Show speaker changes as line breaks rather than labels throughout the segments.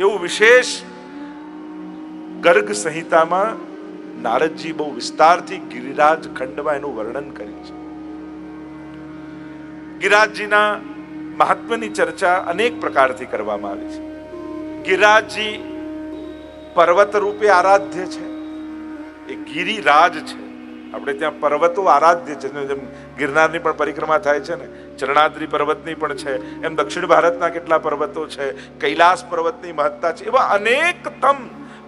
એવું વિશેષ ગર્ગ સંહિતામાં નારદજી બહુ વિસ્તારથી ગિરિરાજ ખંડમાં એનું વર્ણન કર્યું છે. ગિરિરાજજીના મહાત્મ્યની ચર્ચા અનેક પ્રકારથી કરવામાં આવી છે. ગિરિરાજજી પર્વત રૂપે આરાધ્ય છે. એ ગિરિરાજ છે. આપણે ત્યાં પર્વતો આરાધ્ય છે. જેમ ગિરનારની પણ પરિક્રમા થાય છે ને, ચરણાદ્રી પર્વતની પણ છે. એમ દક્ષિણ ભારતના કેટલા પર્વતો છે, કૈલાસ પર્વતની મહત્તા છે. એવા અનેકતમ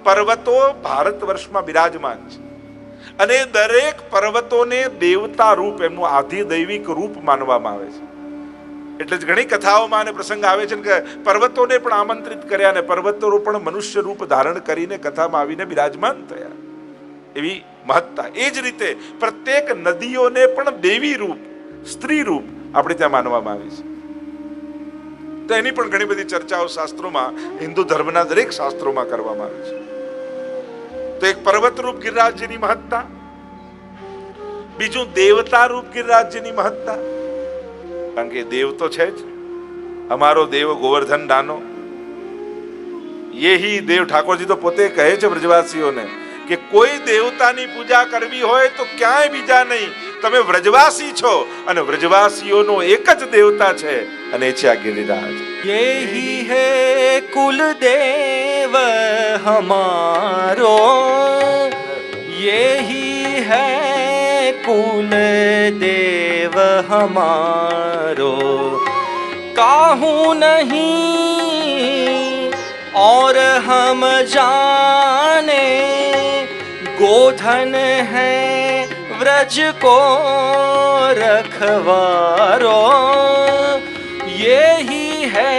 પર્વતો ભારત વર્ષમાં બિરાજમાન છે. અને દરેક પર્વતોને દેવતા રૂપ એમનું આધિદૈવિક રૂપ માનવામાં આવે છે. એટલે જ ઘણી કથાઓમાં અને પ્રસંગ આવે છે કે પર્વતોને પણ આમંત્રિત કર્યા અને પર્વતો પણ મનુષ્ય રૂપ ધારણ કરીને કથામાં આવીને બિરાજમાન થયા. એવી મહત્તા. એ જ રીતે પ્રત્યેક નદીઓને પણ દેવી રૂપ, સ્ત્રી રૂપ આપણે ત્યાં માનવામાં આવી છે. તો એની પણ ઘણી બધી ચર્ચાઓ શાસ્ત્રોમાં, હિન્દુ ધર્મના દરેક શાસ્ત્રોમાં કરવામાં આવી છે. તો એક પર્વત રૂપ ગિરિરાજ્યની મહત્તા, બીજું દેવતા રૂપ ગિરિરાજ્યની મહત્તા. કારણ કે દેવ તો છે જ. અમારો દેવ ગોવર્ધન દાનો યહી દેવ ઠાકોરજી તો પોતે કહે છે વ્રજવાસીઓને કે કોઈ દેવતાની પૂજા કરવી હોય તો ક્યાંય બીજા નહીં તમે વ્રજવાસી છો અને વ્રજવાસીઓનો એક જ દેવતા છે અને એ છે આ ગિરિરાજ
यही है कुल देव हमारो यही है कुल देव हमारो काहू नहीं और हम जाने गोधन है व्रज को रखवारो यही है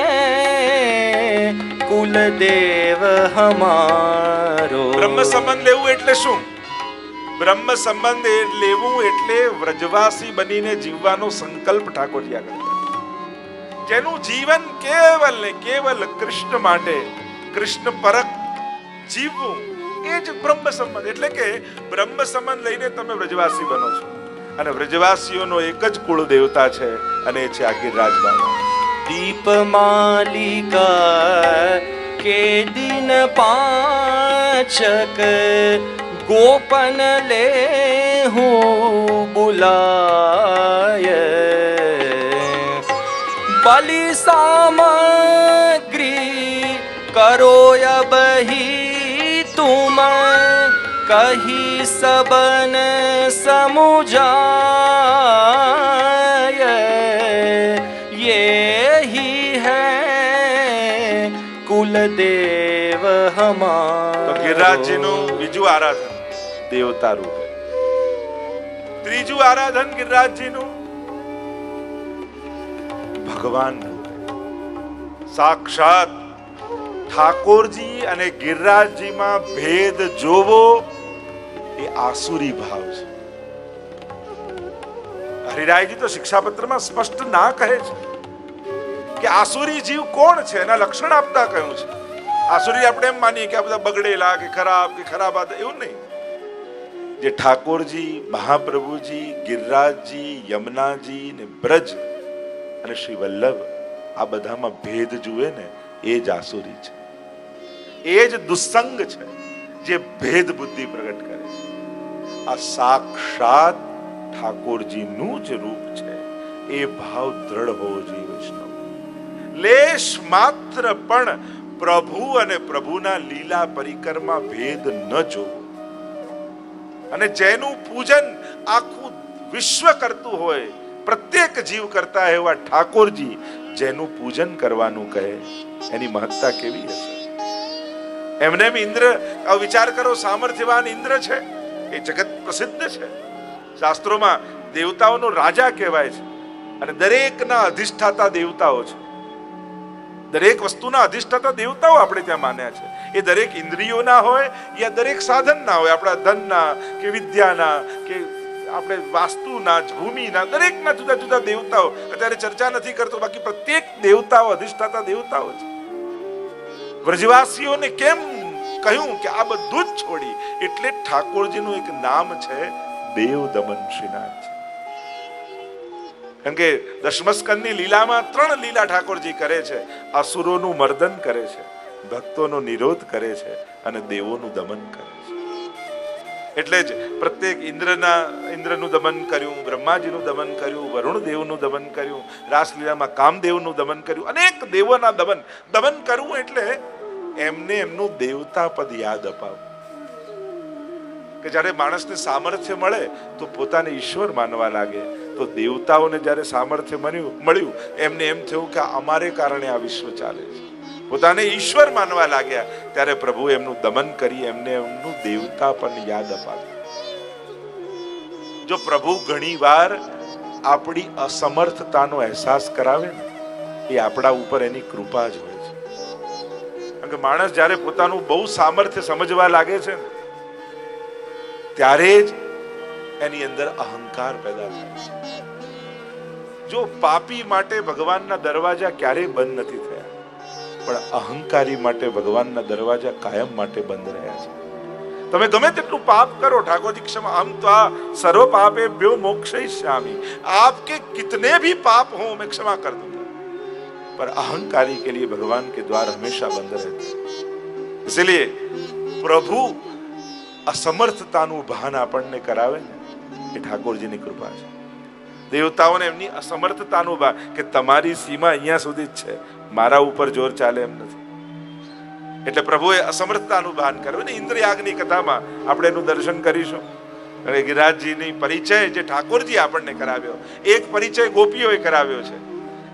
कुल देव हमारो
બ્રહ્મ સંબંધ લેવું એટલે શું બ્રહ્મ સંબંધ એ લેવું એટલે વ્રજવાસી બનીને જીવવાનો સંકલ્પ ઠાકોરજી આગળ કરે. જેનું જીવન કેવલ ને કેવલ કૃષ્ણ માટે કૃષ્ણ પરક જીવવું એ જ બ્રહ્મ સંબંધ. એટલે કે બ્રહ્મ સંબંધ લઈને તમે વ્રજવાસી બનો છો. અને વ્રજવાસીઓનો એક જ કુળ દેવતા છે અને છે આગીર
રાજબાબા દીપ માલિકા કે દિન પાછક ગોપન લે હું બુલાય. બલિ સામગ્રી કરો બહી तुम कही सबन समुझाय ये ही है कुल देव
તો
हमारा
ગિરિરાજજીનું બીજું આરાધન દેવતા રૂપે ત્રીજું આરાધન ગિરિરાજજીનું ભગવાન રૂપે સાક્ષાત ઠાકોરજી અને ગિરિરાજજીમાં ભેદ જોવો એ આસુરી ભાવ છે. હરિરાયજી તો શિક્ષાપત્રમાં સ્પષ્ટ ના કહે છે કે આસુરી જીવ કોણ છે એના લક્ષણ આપતા કહ્યું છે. આસુરી આપણે એમ માનીએ કે આ બધા બગડેલા કે ખરાબ કે ખરાબ આ એવું નહીં. જે ઠાકોરજી, મહાપ્રભુજી, ગિરિરાજજી, યમુનાજી ને બ્રજ અને શ્રી વલ્લભ આ બધામાં ભેદ જુએ ને એ જ આસુરી છે. એ જ દુસંગ છે જે ભેદ બુદ્ધિ પ્રગટ કરે છે. આ સાક્ષાત ઠાકોરજીનું જ રૂપ છે. એ ભાવ દ્રઢ હોવો જોઈએ વૈષ્ણવ. લેશ માત્ર પણ પ્રભુ અને પ્રભુના લીલા પરિકરમાં ભેદ ન જોવો અને જેનું પૂજન આખું વિશ્વ કરતું હોય, પ્રત્યેક જીવ કરતા એવા ઠાકોરજી જેનું પૂજન કરવાનું કહે, એની મહત્તા કેવી હશે? એમને એમ ઇન્દ્ર વિચાર કરો, સામર્થ્યવાન ઇન્દ્ર છે. એ જગત પ્રસિદ્ધ છે. શાસ્ત્રોમાં દેવતાઓનો રાજા કહેવાય છે. અને દરેકના અધિષ્ઠાતા દેવતાઓ છે. દરેક વસ્તુના અધિષ્ઠાતા દેવતાઓ આપણે ત્યાં માન્યા છે. એ દરેક ઇન્દ્રિયોના હોય યા દરેક સાધનના હોય. આપણા ધનના કે વિદ્યાના કે આપણે વાસ્તુના, ભૂમિના, દરેકના જુદા જુદા દેવતાઓ. અત્યારે ચર્ચા નથી કરતો. બાકી પ્રત્યેક દેવતાઓ અધિષ્ઠાતા દેવતાઓ છે વ્રજવાસીઓને કેમ કહ્યું કે આ બધું જ છોડી? એટલે ઠાકોરજીનું એક નામ છે દેવ દમન શ્રીનાથ કારણ કે દશમસ્કંદની લીલામાં ત્રણ લીલા ઠાકોરજી કરે છે. અસુરોનું મર્દન કરે છે, ભક્તોનો નિરોધ કરે છે અને દેવોનું દમન કરે છે. એટલે જ પ્રત્યેક ઇન્દ્રના, ઇન્દ્રનું દમન કર્યું, બ્રહ્માજીનું દમન કર્યું વરુણ દેવનું દમન કર્યું, રાસલીલામાં કામદેવનું દમન કર્યું, અનેક દેવોના દમન. દમન કરવું એટલે એમને એમનું દેવતા પદ યાદ અપાવું. કે જ્યારે માણસને સામર્થ્ય મળે, તો પોતાને ઈશ્વર માનવા લાગે. તો દેવતાઓને જ્યારે સામર્થ્ય મળ્યું મળ્યું, એમને એમ થયું કે અમારે કારણે આ વિશ્વ ચાલે છે. પોતાને ઈશ્વર માનવા લાગ્યા. ત્યારે પ્રભુ એમનું દમન કરી, એમને એમનું દેવતા પણ યાદ અપાવ્યું. જો પ્રભુ ઘણીવાર આપણી અસમર્થતાનો અહેસાસ કરાવે ને, એ આપણા ઉપર એની કૃપા જ હોય છે. કારણ કે માણસ જ્યારે પોતાનું બહુ સામર્થ્ય સમજવા લાગે છે ને, ત્યારે જ એની અંદર અહંકાર પેદા થાય છે. જો પાપી માટે ભગવાનના દરવાજા ક્યારેય બંધ નથી થયા. પણ અહંકારી માટે ભગવાનના દરવાજા કાયમ માટે બંધ રહ્યા છે તમે ગમે તેટલું પાપ કરો ઠાકોરજી ક્ષમા હમ તો આ સર્વ પાપે ભ્યો મોક્ષયિષ્યામિ आपके कितने भी पाप हो मैं क्षमा कर दूंगा पर अहंकारी के लिए भगवान के द्वार हमेशा बंद रहते हैं इसलिए प्रभु અસમર્થતાનું ભાન આપણને કરાવે ને એ ઠાકોરજીની કૃપા છે દેવતાઓને એમની અસમર્થતાનું ભાગ કે તમારી સીમા અહીંયા સુધી જ છે. મારા ઉપર જોર ચાલે એમ નથી. એટલે પ્રભુએ અસમર્થતાનું ભાન કર્યું ને ઇન્દ્રયાગની કથામાં આપણે એનું દર્શન કરીશું. અને ગિરિરાજજીની પરિચય જે ઠાકોરજી આપણને કરાવ્યો, એક પરિચય ગોપીઓએ કરાવ્યો છે.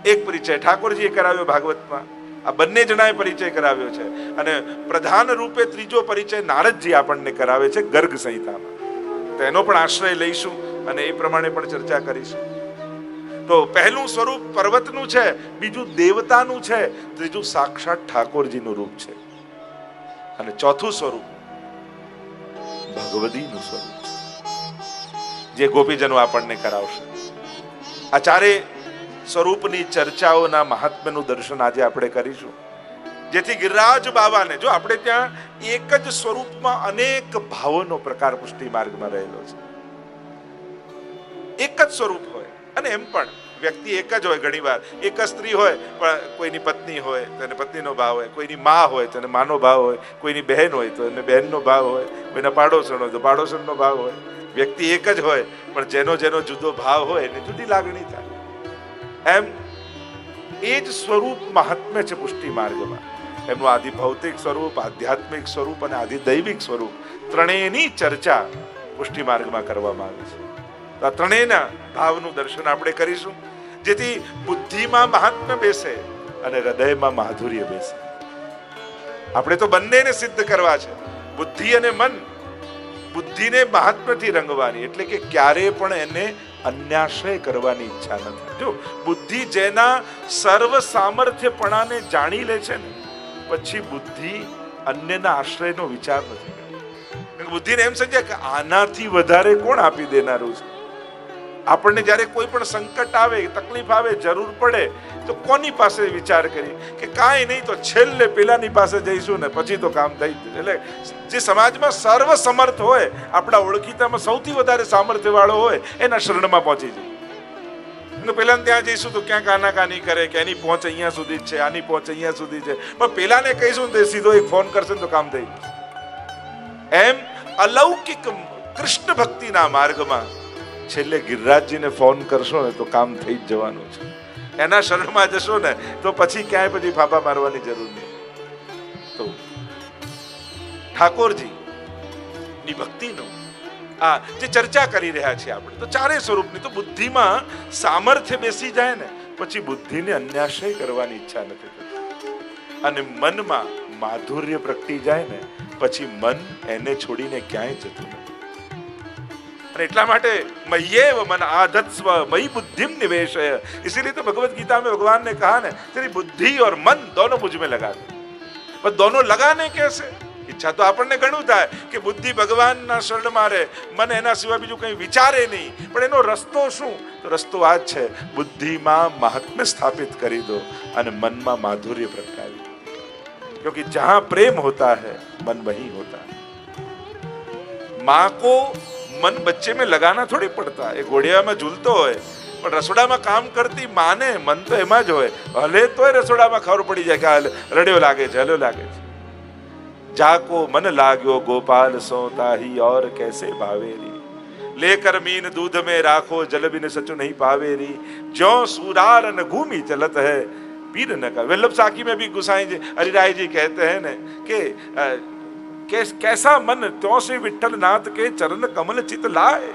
એક પરિચય ઠાકોરજીએ કરાવ્યો ભાગવતમાં. આ બંને જણાએ પરિચય કરાવ્યો છે. અને પ્રધાન રૂપે ત્રીજો પરિચય નારદજી આપણને કરાવે છે ગર્ગ સંહિતામાં. તો એનો પણ આશ્રય લઈશું. અને એ પ્રમાણે પણ ચર્ચા કરીશું. તો પહેલું સ્વરૂપ પર્વતનું છે, બીજું દેવતાનું છે, ત્રીજું સાક્ષાત ઠાકોરજીનું રૂપ છે. અને ચોથું સ્વરૂપ ભગવદીનું સ્વરૂપ જે ગોપીજનો આપણને કરાવશે. આ ચારે સ્વરૂપની ચર્ચાઓના મહાત્મ્યનું દર્શન આજે આપણે કરીશું. જેથી ગિરિરાજ બાબાને જો આપણે ત્યાં એક જ સ્વરૂપમાં અનેક ભાવોનો પ્રકાર પુષ્ટિ માર્ગમાં રહેલો છે. એક જ સ્વરૂપ હોય. અને એમ પણ, વ્યક્તિ એક જ હોય ઘણીવાર. એક જ સ્ત્રી હોય, પણ કોઈની પત્ની હોય, તો એને પત્નીનો ભાવ હોય. કોઈની મા હોય, તો એને માનો ભાવ હોય. કોઈની બહેન હોય, તો એને બહેનનો ભાવ હોય. કોઈના પાડોશણ હોય તો પાડોશણનો ભાવ હોય. વ્યક્તિ એક જ હોય, પણ જેનો જેનો જુદો ભાવ હોય, એને જુદી લાગણી થાય. એમ, એ જ સ્વરૂપ મહાત્મ્ય છે પુષ્ટિ માર્ગમાં. એમનું આદિ ભૌતિક સ્વરૂપ, આધ્યાત્મિક સ્વરૂપ અને આદિ દૈવિક સ્વરૂપ ત્રણેયની ચર્ચા પુષ્ટિ માર્ગમાં કરવામાં આવી છે. તો આ ત્રણેયના ભાવનું દર્શન આપણે કરીશું. જેથી બુદ્ધિમાં મહાત્મ્ય બેસે અને હૃદયમાં માધુર્ય બેસે. આપણે તો બંનેને સિદ્ધ કરવા છે. બુદ્ધિ અને મન બુદ્ધિને મહાત્મ્યથી રંગવાની, એટલે કે ક્યારે પણ એને અન્યાશ્રય કરવાની ઈચ્છા નથી. જો બુદ્ધિ જેના સર્વ સામર્થ્યપણાને જાણી લે છે ને, પછી બુદ્ધિ અન્યના આશ્રયનો વિચાર નથી બુદ્ધિને એમ સમજ્યા કે આનાથી વધારે કોણ આપી દેનારું છે? આપણને જ્યારે કોઈ પણ સંકટ આવે, તકલીફ આવે, જરૂર પડે, તો કોની પાસે વિચાર કરી કે કાંઈ નહીં તો છેલ્લે પેલાની પાસે જઈશું ને પછી તો કામ થઈ એટલે જે સમાજમાં સર્વ સમર્થ હોય, આપણા ઓળખીતામાં સૌથી વધારે સામર્થ્યવાળો હોય, એના શરણમાં પહોંચી જાય. પેલા ત્યાં જઈશું તો ક્યાંક આનાકાની કરે, કે એની પહોંચ અહીંયા સુધી છે, આની પહોંચ અહીંયા સુધી છે. પણ પેલાને કહીશું ને સીધો એક ફોન કરશે તો કામ થઈ એમ અલૌકિક કૃષ્ણ ભક્તિના માર્ગમાં છેલ્લે ગિરિરાજજીને ફોન કરશો ને તો કામ થઈ જ જવાનું છે. એના શરણમાં જશો ને તો પછી ક્યાંય પછી ફાફા મારવાની જરૂર નહીં. તો ઠાકોરજી, ની ભક્તિનો આ જે ચર્ચા કરી રહ્યા છીએ આપણે, તો ચારે સ્વરૂપની તો બુદ્ધિમાં સામર્થ્ય બેસી જાય ને, પછી બુદ્ધિને અન્યાશય કરવાની ઈચ્છા નથી થતી. અને મનમાં માધુર્ય પ્રગટી જાય ને, પછી મન એને છોડીને ક્યાંય જતું નથી. અને એટલા માટે મહ્યેવ મન આધત્સ્વ મહી બુદ્ધિમ નિવેશ इसीलिए તો ભગવદ્ गीता में भगवान ने कहा બુદ્ધિ ઓર મન દોનો मन दोनों मुझ પણ દોનો લગાને કેસે? ઈચ્છા તો આપણને ઘણું થાય કે બુદ્ધિ ભગવાનના શરણમાં રહે. મને એના સિવાય બીજું કંઈ વિચારે નહીં. પણ એનો રસ્તો શું? તો રસ્તો આ જ છે. બુદ્ધિમાં મહાત્મ્ય સ્થાપિત કરી દો અને મનમાં માધુર્ય પ્રગટાવી દો. ક્યોંકि જહાં પ્રેમ હોતા હૈ, મન વહી હોતા હૈ. માં કો मन बच्चे में लगाना थोड़ी पड़ता है घोड़िया में झूलतो હોય પણ રસોડામાં કામ કરતી માને મન તો એમાં જ હોય હલે તોય રસોડામાં ખબર પડી જાય કે આ રડ્યો લાગે છે હલ્યો લાગે છે જાકો મન લાગ્યો ગોપાલ સો તાહી ઓર कैसे ભાવેરી લેકર મીન दूध में રાખો જલ बिन सचु नहीं पावेरी ज्यो सूरार न घूमी चलत है पीर न का वल्लभ साखी में भी गुसाई जी हरिराय जी कहते हैं ने कि अ, कैस, कैसा मन त्यों से विठल नाथ के चरण कमल चित लाए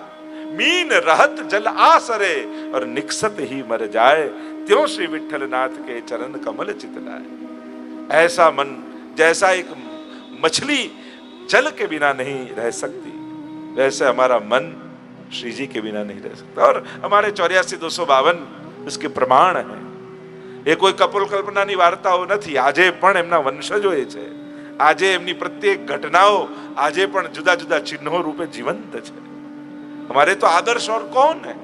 मीन रहत जल आसरे और निकसत ही मर जाए त्यों श्री विठल नाथ के चरण कमल चित लाए ऐसा मन जैसा एक मछली जल के बिना नहीं रह सकती वैसे हमारा मन श्री जी के बिना नहीं रह सकता और हमारे चौरासी दो सौ बावन इसके प्रमाण है એ કોઈ કપોલ કલ્પનાની વાર્તાઓ નથી આજે પણ એમના વંશજોએ છે આજે એમની પ્રત્યેક ઘટનાઓ આજે પણ જુદા જુદા ચિહ્નો રૂપે જીવંત છે. અમારે તો આદર્શ ઓર કોણ હે?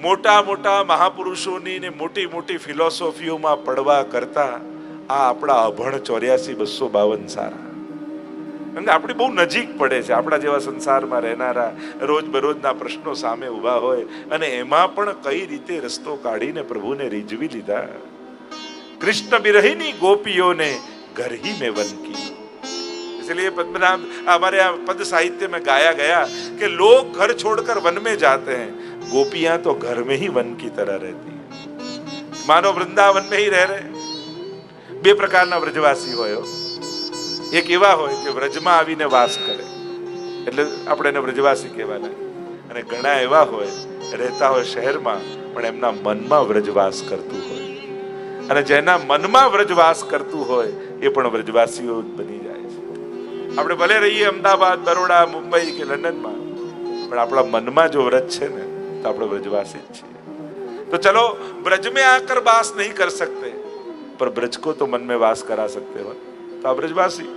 મોટા મોટા મહાપુરુષોની ને મોટી મોટી ફિલોસોફીઓમાં પડવા કરતા આ આપણા અભણ ચોર્યાસી બસો બાવન સારા. કારણ કે આપણી બહુ નજીક પડે છે, આપણા જેવા સંસારમાં રહેનારા રોજબરોજના પ્રશ્નો સામે ઊભા હોય અને એમાં પણ કઈ રીતે રસ્તો કાઢીને પ્રભુને રીઝવી લીધા? કૃષ્ણ બિરહીની ગોપીઓને घर ही में वन की इसलिए पद्मनाभ हमारे यहाँ पद साहित्य में गाया गया कि लोग घर छोड़कर वन में जाते हैं गोपियां तो घर में ही वन की तरह रहती है मानो वृंदावन में ही रह रहे બે પ્રકારના વ્રજવાસી હોય હો. એક એવા હોય કે વ્રજમાં આવીને વાસ કરે એટલે આપણે એને વ્રજવાસી કહેવાના અને ઘણા એવા હોય રહેતા હોય શહેરમાં પણ એમના મનમાં વ્રજવાસ કરતું હોય અને જેના મનમાં વ્રજવાસ કરતું હોય એ પણ વ્રજવાસીઓ જ બની જાય છે આપણે ભલે રહીએ અમદાવાદ બરોડા મુંબઈ કે લંડનમાં પણ આપણા મનમાં જો વ્રજ છે ને તો આપણે વ્રજવાસી જ છીએ तो चलो ब्रज में आकर वास नहीं कर सकते पर ब्रज को तो मन में वास करा सकते हो तो आप ब्रजवासी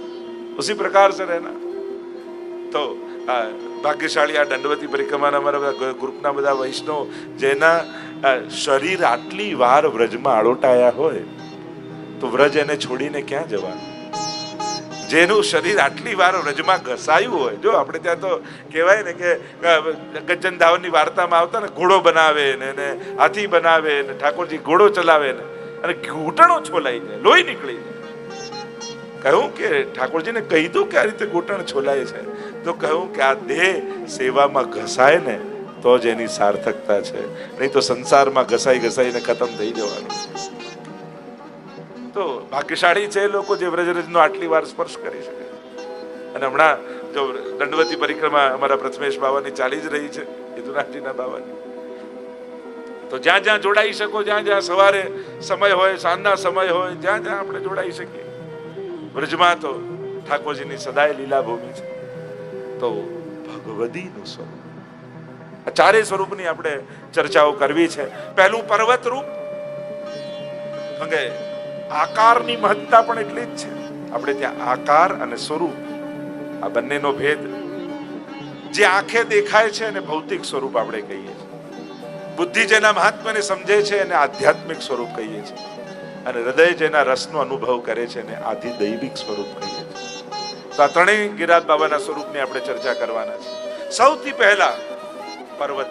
उसी प्रकार से रहना તો આ ભાગ્યશાળી આ દંડવતી પરિક્રમાના અમારા ગ્રુપના બધા વૈષ્ણવ, જેના શરીર આટલી વાર વ્રજમાં આળોટાયા હોય, તો વ્રજ એને છોડીને ક્યાં જવાનું? જેનું શરીર આટલી વાર વ્રજમાં ઘસાયું હોય, જો આપણે ત્યાં તો કહેવાય ને કે ગજન ધાવનની વાર્તામાં આવતા ને, ઘોડો બનાવે ને એને હાથી બનાવે ને, ઠાકોરજી ઘોડો ચલાવે ને, અને ઘૂંટણો છોલાઈ જાય, લોહી નીકળી જાય. કહ્યું કે ઠાકોરજીને કહી દો કે આ રીતે ઘૂંટણ છોલાય છે. તો કહ્યું કે આ દેહ સેવામાં ઘસાય ને, તો જ એની સાર્થકતા છે. નહીં તો સંસારમાં ઘસાઈ ઘસાઈને ખતમ થઈ જવાનું. તો ભાગ્યશાળી છે લોકો જે વ્રજરજનો આટલી વાર સ્પર્શ કરી શકે અને હમણાં જો દંડવતી પરિક્રમા અમારા પ્રથમેશ બાવાની ચાલી જ રહી છે યદુનાથજીના બાવાની. તો જ્યાં જ્યાં જોડાઈ શકો, જ્યાં જ્યાં સવારે સમય હોય, સાંજના સમય હોય, જ્યાં જ્યાં આપણે જોડાઈ શકીએ. વ્રજમાં તો ઠાકોરજીની સદાય લીલા ભૂમિ છે. તો ભગવદીનું સ્વરૂપ. આ ચારેય સ્વરૂપની આપણે ચર્ચાઓ કરવી છે. પહેલું પર્વત રૂપ અંગે આકારની મહત્તા પણ એટલી જ છે. આપણે ત્યાં આકાર અને સ્વરૂપ, આ બંનેનો ભેદ જે આંખે દેખાય છે અને ભૌતિક સ્વરૂપ આપણે કહીએ છીએ. બુદ્ધિ જેના મહાત્માને સમજે છે એને આધ્યાત્મિક સ્વરૂપ કહીએ છીએ. અને હૃદય જેના રસનો અનુભવ કરે છે એને આધિ દૈવિક સ્વરૂપ કહીએ છીએ. તો ત્રણેય ગિરાજ બાબાના સ્વરૂપની આપણે ચર્ચા કરવાના છે. સૌથી પહેલા પર્વત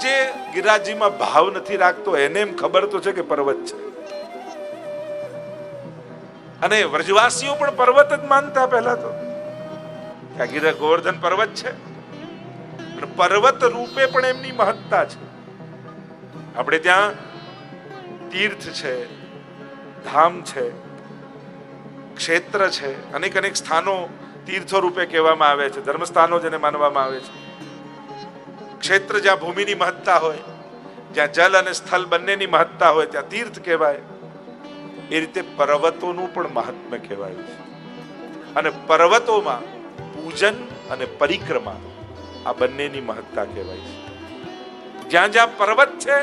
જે ગિરાજીમાં ભાવ નથી રાખતો, એને એમ ખબર તો છે કે પર્વત છે. અને વ્રજવાસીઓ પણ પર્વત જ માનતા પહેલા તો. આ ગિરા ગોવર્ધન પર્વત છે. પર્વત રૂપે પણ એમની મહત્તા છે. આપણે ત્યાં તીર્થ છે, ધામ છે ક્ષેત્ર છે. અનેક અનેક સ્થાનો તીર્થો રૂપે કહેવામાં આવે છે. ધર્મસ્થાનો જેને માનવામાં આવે છે. ક્ષેત્ર જ્યાં ભૂમિની મહત્તા હોય, જ્યાં જલ અને સ્થળ બંનેની મહત્તા હોય, ત્યાં તીર્થ કહેવાય. એ રીતે પર્વતોનું પણ મહાત્મ્ય કહેવાયું છે. અને પર્વતોમાં પૂજન અને પરિક્રમા આ બંનેની મહત્તા કહેવાય છે. જ્યાં જ્યાં પર્વત છે,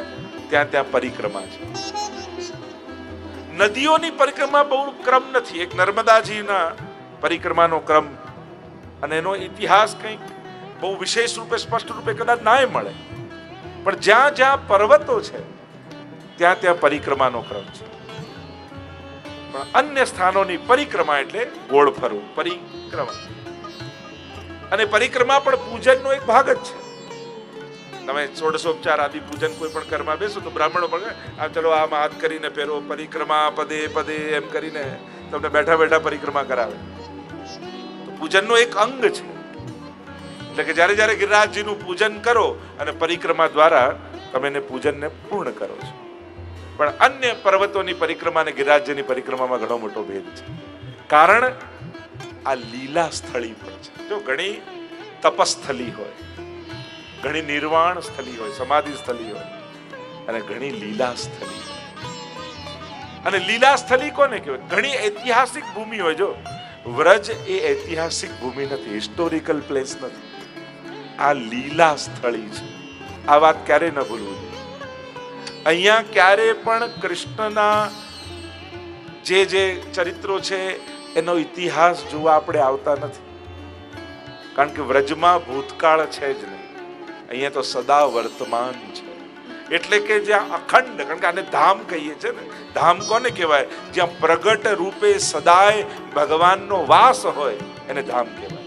ત્યાં ત્યાં પરિક્રમા છે. નદીઓની પરિક્રમા બહુ ક્રમ નથી. એક નર્મદાજીના પરિક્રમાનો ક્રમ અને એનો ઇતિહાસ કંઈક બહુ વિશેષ રૂપે, સ્પષ્ટ રૂપે કદાચ નાય મળે. પણ જ્યાં જ્યાં પર્વતો છે, ત્યાં ત્યાં પરિક્રમાનો ક્રમ છે. પણ અન્ય સ્થાનોની પરિક્રમા એટલે ગોળ ફરવું પરિક્રમા. અને પરિક્રમા પણ પૂજનનો એક ભાગ જ છે. તમે ષોડશોપચાર આદિ પૂજન કોઈ પણ કર્મમાં બેસો તો બ્રાહ્મણો પણ આ ચલો આમ હાથ કરીને પહેરો, પરિક્રમા પદે પદે એમ કરીને તમને બેઠા બેઠા પરિક્રમા કરાવે. તો પૂજનનો એક અંગ છે. એટલે કે જ્યારે જ્યારે ગિરિરાજજીનું પૂજન કરો અને પરિક્રમા દ્વારા તમે એને પૂજનને પૂર્ણ કરો છો. પણ અન્ય પર્વતોની પરિક્રમા અને ગિરિરાજજીની પરિક્રમામાં ઘણો મોટો ભેદ છે. કારણ આ લીલા સ્થળી પણ છે. જો ઘણી તપસ્થલી હોય ઘણી નિર્વાણ સ્થળી હોય, સમાધિ સ્થલી હોય અને ઘણી લીલા સ્થલી અને લીલા સ્થલી કોને કહેવાય? ઘણી ઐતિહાસિક ભૂમિ હોય. જો, વ્રજ એ ઐતિહાસિક ભૂમિ નથી હિસ્ટોરિકલ પ્લેસ નથી. આ લીલા સ્થળી છે. આ વાત ક્યારે ન ભૂલવું અહીંયા ક્યારે પણ કૃષ્ણના જે જે ચરિત્રો છે, એનો ઇતિહાસ જોવા આપણે આવતા નથી. કારણ કે વ્રજમાં ભૂતકાળ છે જ નહીં. અહીંયા તો સદા વર્તમાન છે. એટલે કે જ્યાં અખંડ, કારણ કે આને ધામ કહીએ છે ને, ધામ કોને કહેવાય? જ્યાં પ્રગટ રૂપે સદાય ભગવાનનો વાસ હોય, એને ધામ કહેવાય.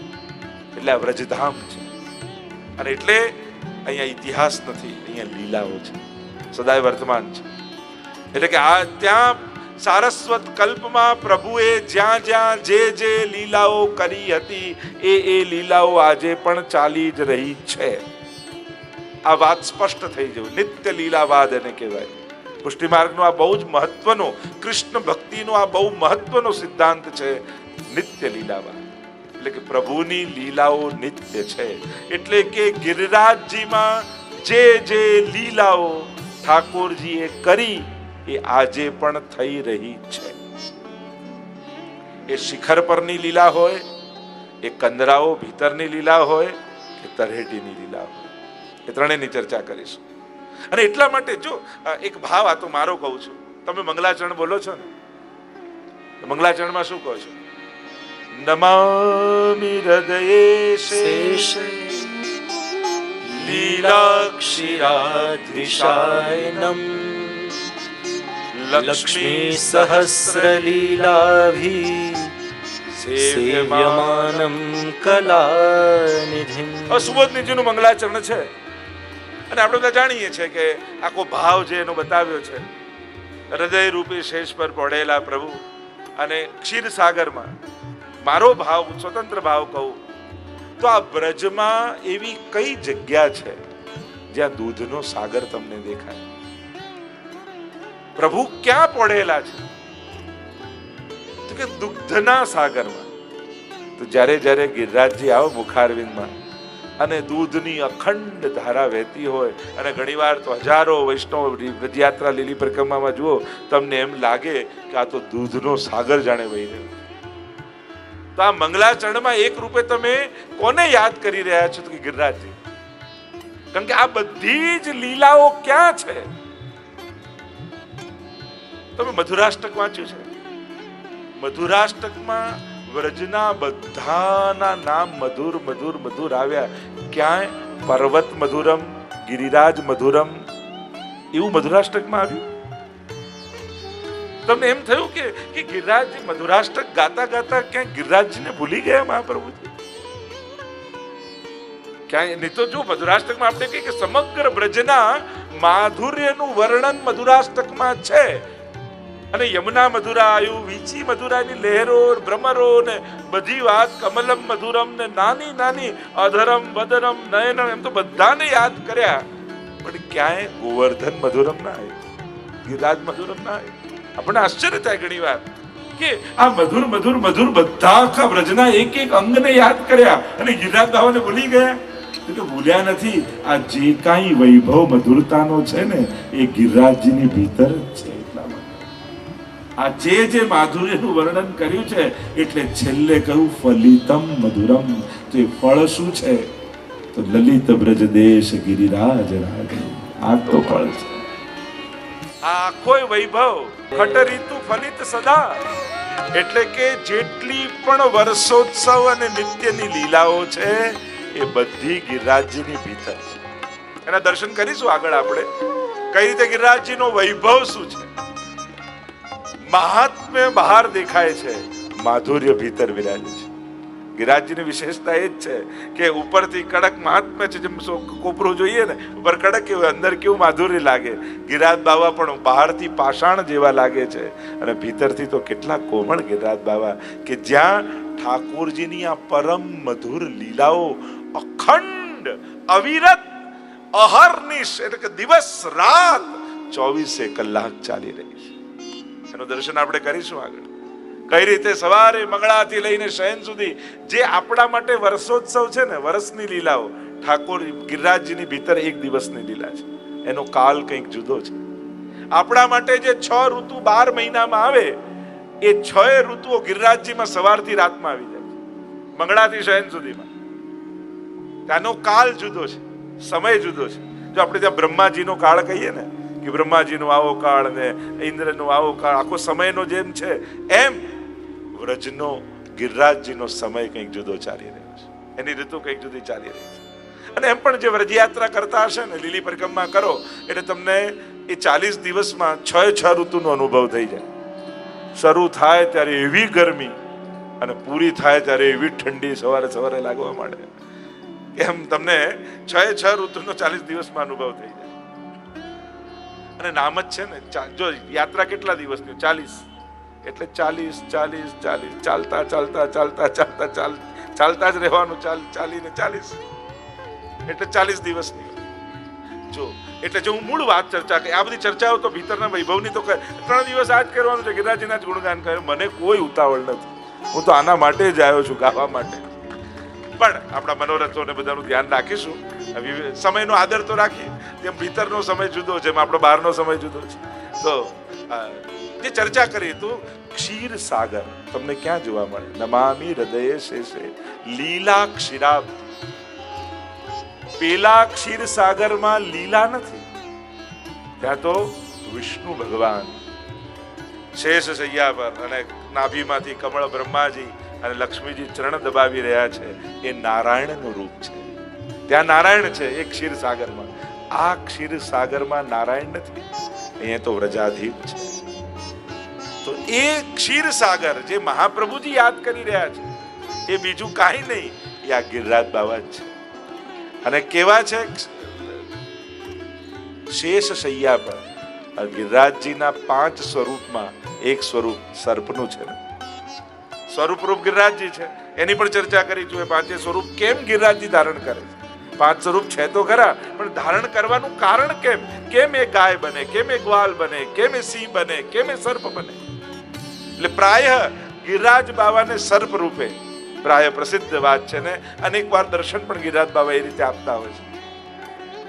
એટલે આ વ્રજધામ છે. અને એટલે અહીંયા ઇતિહાસ નથી, અહીંયા લીલાઓ છે. સદાય વર્તમાન છે. એટલે કે આ ત્યાં સારસ્વત કલ્પમાં પ્રભુએ જ્યાં જ્યાં જે જે લીલાઓ કરી હતી, એ એ લીલાઓ આજે પણ ચાલી જ રહી છે. આ વાત સ્પષ્ટ થઈ જવું નિત્ય લીલાવાદ એને કહેવાય. પુષ્ટિ માર્ગનો આ બહુ જ મહત્વનો, કૃષ્ણ ભક્તિનો આ બહુ મહત્વનો સિદ્ધાંત છે નિત્ય લીલાવાદ. એટલે કે પ્રભુની લીલાઓ નિત્ય છે. એટલે કે ગિરિરાજજીમાં જે જે લીલાઓ ઠાકોરજીએ કરી, એ આજે પણ થઈ રહી છે. એ શિખર પરની લીલા હોય, એ કંદરાઓ ભીતરની લીલા હોય, કે તરહેટીની લીલા હોય. એ ત્રણેયની ચર્ચા કરીશું. અને એટલા માટે જો એક ભાવ આ તો મારો કહું છું. તમે મંગલાચરણ બોલો છો ને? મંગલાચરણમાં શું કહો છો? નમામિ હૃદયે શેષ
લીલાક્ષિરાધિશાય નમ લક્ષ્મી સહસ્રલીલાભી સેવ્યમાનમ
કલાનિધિ અસુબોધ નિધિનું મંગલાચરણ છે. અને આપણે બધા જાણીએ છીએ કે આખો ભાવ જે એનો બતાવ્યો છે હૃદય રૂપી શેષ પર પડેલા પ્રભુ અને ક્ષીરસાગરમાં, મારો ભાવ સ્વતંત્ર ભાવ કહું, તો આ બ્રજમાં એવી કઈ જગ્યા છે જ્યાં દૂધનો સાગર તમને દેખાય? પ્રભુ ક્યાં પડેલા છે? તો કે દુગ્ધના સાગરમાં. તો જ્યારે જ્યારે ગિરિરાજજી આવો મુખારવિંદમાં અને દૂધની અખંડ ધારા વહેતી હોય. અને ઘણીવાર તો હજારો વૈષ્ણવ રથયાત્રા લીલી પરિક્રમામાં જુઓ, તમને એમ લાગે કે આ તો દૂધનો સાગર જાણે વહી રહ્યો. તો આ મંગલાચરણમાં એક રૂપે તમે કોને યાદ કરી રહ્યા છો કે ગિરિરાજજી? કારણ કે આ બધી જ લીલાઓ ક્યાં છે? તમે મધુરાષ્ટક વાંચ્યું છે. મધુરાષ્ટકમાં વ્રજના બધાના નામ મધુર મધુર મધુર આવ્યા. ક્યાંય પર્વત મધુરમ, ગિરિરાજ મધુરમ? એવું મધુરાષ્ટકમાં આવ્યું? તમને એમ થયું કે કે ગિરિરાજ મધુરાષ્ટક ગાતા ગાતા ક્યાંય ગિરિરાજજીને ભૂલી ગયા મહાપ્રભુજી? ક્યાંય, નહીં તો જો મધુરાષ્ટકમાં આપણે કહીએ કે સમગ્ર બ્રજના માધુર્યનું વર્ણન મધુરાષ્ટકમાં છે. અને યમુના મધુરા આવ્યું વીચી મધુરાની લહેરો, ભ્રમરો ને બધી વાત કમલમ મધુરમ ને નાની નાની અધરમ, વદરમ, નયનમ એમ તો બધાને યાદ કર્યા. પણ ક્યાંય ગોવર્ધન મધુરમ ના આવ્યું ગિરિરાજ મધુરમ ના આવ્યું આપણને આશ્ચર્ય થાય ઘણી વાર કે આ મધુર મધુર મધુર બધા આખા વ્રજના એક એક અંગને યાદ કર્યા અને ગિરિરાજ બાવાને ભૂલી ગયા. કે ભૂલ્યા નથી. આ જે કાંઈ વૈભવ મધુરતાનો છે ને, એ ગિરિરાજજીની ભીતર છે. આ જે જે માધુર્યનું વર્ણન કર્યું છે, એટલે છેલ્લે કહ્યું, ફલિતમ મધુરમ. તો એ ફળ શું છે? તો લલિત બ્રજ દેશ ગિરિરાજ રાજ. આ તો ફળ છે. આખો વૈભવ, ખટરીતુ ફલિત સદા. એટલે કે જેટલી પણ વર્ષોત્સવ અને નિત્યની લીલાઓ છે, એ બધી ગિરિરાજજીની ભીતર છે. એના દર્શન કરીશું આગળ આપણે. કઈ રીતે ગિરિરાજજીનો વૈભવ શું છે? મહાત્મ્ય બહાર દેખાય છે. માધુર્ય ભીતર વિરાજે છે. ગિરાજીની વિશેષતા એ જ છે કે ઉપરથી કડક મહાત્મ્ય છે જેમ કોપરું જોઈએ ને, ઉપર કડક કેવું અંદર કેવું માધુર્ય લાગે. ગિરાજ બાવા પણ બહારથી પાષાણ જેવા લાગે છે. અને ભીતરથી તો કેટલા કોમળ ગિરાજ બાવા કે જ્યાં ઠાકોરજીની આ પરમ મધુર લીલાઓ અખંડ, અવિરત, અહર્નિશ એટલે કે દિવસ રાત ચોવીસે કલાક ચાલી રહી છે. એનું દર્શન આપણે કરીશું આગળ. કઈ રીતે સવારે મંગળાથી લઈને શયન સુધી જે આપણા માટે વર્ષોત્સવ છે ને, વર્ષની લીલાઓ, ઠાકોર ગિરિરાજજીની ભીતર એક દિવસની લીલા છે. એનો કાલ કંઈક જુદો છે. આપણા માટે જે છ ઋતુ બાર મહિનામાં આવે, એ છ ઋતુઓ ગિરિરાજજીમાં સવારથી રાતમાં આવી જાય છે. મંગળાથી શયન સુધીમાં. ત્યાંનો કાલ જુદો છે. સમય જુદો છે. જો આપણે ત્યાં બ્રહ્માજીનો કાળ કહીએ ને કે બ્રહ્માજીનો આવો કાળ ને ઇન્દ્રનો આવો કાળ, આખો સમયનો જેમ છે, એમ વ્રજનો ગિરિરાજજીનો સમય કંઈક જુદો ચાલી રહ્યો છે. એની ઋતુ કંઈક જુદી ચાલી રહી છે. અને એમ પણ જે વ્રજયાત્રા કરતા હશે ને, લીલી પરિક્રમા કરો, એટલે તમને એ ચાલીસ દિવસમાં છ છ ઋતુનો અનુભવ થઈ જાય. શરૂ થાય ત્યારે એવી ગરમી અને પૂરી થાય ત્યારે એવી ઠંડી સવારે સવારે લાગવા માંડે. એમ તમને છ છ ઋતુનો ચાલીસ દિવસમાં અનુભવ થઈ જાય. અને નામ જ છે ને જો યાત્રા કેટલા દિવસની, ચાલીસ? એટલે ચાલીસ ચાલીસ ચાલીસ. ચાલતા ચાલતા ચાલતા ચાલતા, ચાલ, ચાલતા જ રહેવાનું, ચાલ, ચાલીને ચાલીસ. એટલે ચાલીસ દિવસની. જો, એટલે જો હું મૂળ વાત ચર્ચા કરી, આ બધી ચર્ચાઓ તો ભીતરના વૈભવની તો ત્રણ દિવસ આ જ કરવાનું છે. ગિરિરાજના જ ગુણગાન કર્યું. મને કોઈ ઉતાવળ નથી. હું તો આના માટે જ આવ્યો છું, ગાવા માટે. પણ આપણા મનોરથોને બધાનું ધ્યાન રાખીશું. સમયનો આદર તો રાખીએ. તેમ ભીતરનો સમય જુદો છે આપણો બહારનો સમય જુદો છે. તો જે ચર્ચા કરી તો ક્ષીર સાગર તમને ક્યાં જોવા મળે? નમામી હૃદય શેષે લીલા ક્ષીરા પેલા ક્ષીર સાગરમાં લીલા નથી. ત્યાં તો વિષ્ણુ ભગવાન. શેષ સૈયા પર અને નાભીમાંથી કમળ બ્રહ્માજી અને લક્ષ્મીજી ચરણ દબાવી રહ્યા છે. એ નારાયણનું રૂપ છે. ત્યાં નારાયણ છે એ ક્ષીર સાગરમાં આ ક્ષીર સાગરમાં નારાયણ નથી. અહીંયા તો વ્રજાધીપ છે. તો એ ક્ષીર સાગર જે મહાપ્રભુજી યાદ કરી રહ્યા છે, એ બીજું કાંઈ નહીં, એ આ ગિરિરાજ બાબા છે. અને કેવા છે? શેષ શૈયા પર ગિરિરાજજીના પાંચ સ્વરૂપમાં એક સ્વરૂપ સર્પનું છે. સ્વરૂપ રૂપ ગિરિરાજજી છે. એની પણ ચર્ચા કરી છું, એ પાંચે સ્વરૂપ કેમ ગિરિરાજજી ધારણ કરે છે? પાંચ સ્વરૂપ છે તો ખરા, પણ ધારણ કરવાનું કારણ કેમ? કેમ એ ગાય બને? કેમ એ ગ્વાલ બને? કેમ એ સિંહ બને? કેમ એ સર્પ બને? એટલે પ્રાય ગિરિરાજ બાવાને સર્પ રૂપે પ્રાય પ્રસિદ્ધ વાત છે ને અનેક વાર દર્શન પણ ગિરિરાજ બાબા એ રીતે આપતા હોય છે.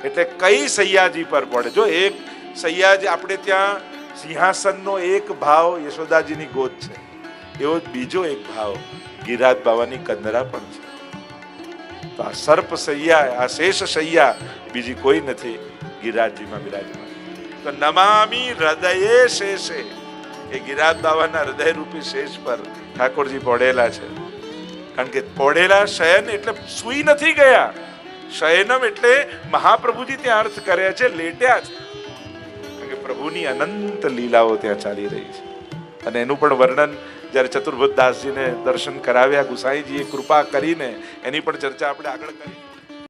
એટલે કઈ સૈયાજી પર પડે? જો એક સૈયાજી, આપણે ત્યાં સિંહાસનનો એક ભાવ યશોદાજીની ગોદ છે. એવો બીજો એક ભાવ ગિરિરાજ બાવાની કંદરા પણ છે. તો આ સર્પ સૈયા આ શેષ સૈયા બીજી કોઈ નથી ગિરિરાજજીમાં બિરાજમાન. તો નમામી હૃદયે શેષે. એ ગિરાજ બાબાના હૃદય રૂપી શેષ પર ઠાકોરજી પડેલા છે. કારણ કે પડેલા શયન એટલે સુઈ નથી ગયા. શયનમ એટલે મહાપ્રભુજી ત્યાં અર્થ કર્યા છે, લેટ્યા છે કે પ્રભુની અનંત લીલાઓ ત્યાં ચાલી રહી છે. અને એનું પણ વર્ણન જ્યારે ચતુર્ભુજ દાસજીને દર્શન કરાવ્યા ગુસાઈજીએ કૃપા કરીને એની પણ ચર્ચા આપણે આગળ કરી.